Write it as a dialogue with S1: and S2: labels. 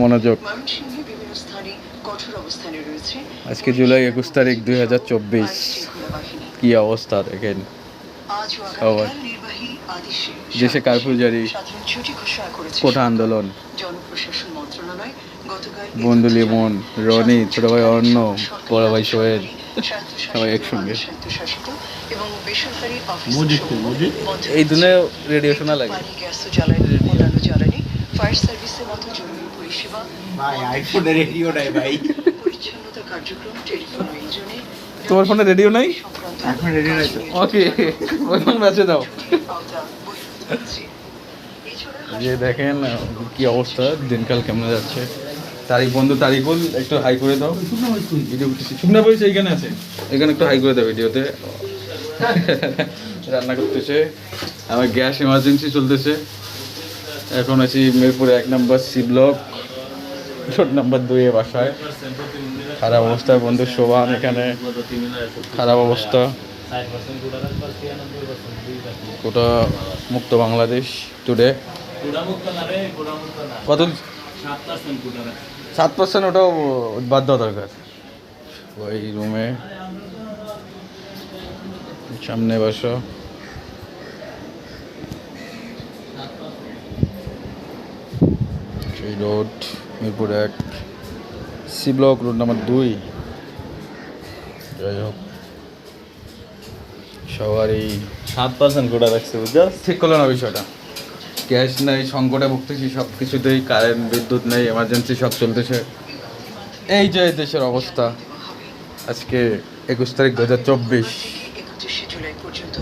S1: মনোযোগ। আজকে জুলাই একুশ তারিখ দুই হাজার চব্বিশ। কি অবস্থা দেখেন।
S2: আদেশে
S1: দেশে কারফিউ জারি। কোঠা আন্দোলন। বন্ধু লিমন, রনি, ছোট ভাই অর্ণ, বড় ভাই সোহেল, সবাই একসঙ্গে। এই দিনে রেডিও শোনা লাগে।
S2: পরিষেবা
S3: ভাই আইফোনে রেডিও নাই ভাই।
S2: পরিচ্ছন্নতা কার্যক্রম টেলিফোন রেঞ্জনে
S1: তোমার ফোনে রেডিও নাই?
S3: এখন রেডিও নাই।
S1: ওকে ওই ফোন বেঁচে দাও। যে দেখেন কি অবস্থা দিনকাল কেমন যাচ্ছে? তারিক বন্ধু তারিকুল একটু হাই করে দাও। ভিডিও করতেছি। শুকনা বইছে এইখানে আছে। এখানে একটু হাই করে দাও ভিডিওতে রান্না করতেছে। আমার গ্যাস এমার্জেন্সি চলতেছে। এখন আছি মিরপুরে এক নম্বর সি ব্লক রোড নাম্বার দুইয়ে বাসায়। খারাপ অবস্থা বন্ধু, শোভান এখানে। খারাপ অবস্থা। গোটা মুক্ত বাংলাদেশ টুডে কত? সাত পার্সেন্ট ওটাও বাদ দেওয়া দরকার ওই রুমে। সামনে বসো। রোড। মিরপুর এক। সি ব্লক রোড নাম্বার দুই। যাই হোক সবারই
S3: সাত পার্সেন্ট কোটা রাখছে বুঝছস?
S1: ঠিক করল না বিষয়টা। গ্যাস নেই সংকটে ভুগতেছি সব কিছুতেই কারেন্ট বিদ্যুৎ নেই এমার্জেন্সি সব চলতেছে। এই যে দেশের অবস্থা আজকে একুশ তারিখ দু হাজার চব্বিশ।
S2: একত্রিশে জুলাই পর্যন্ত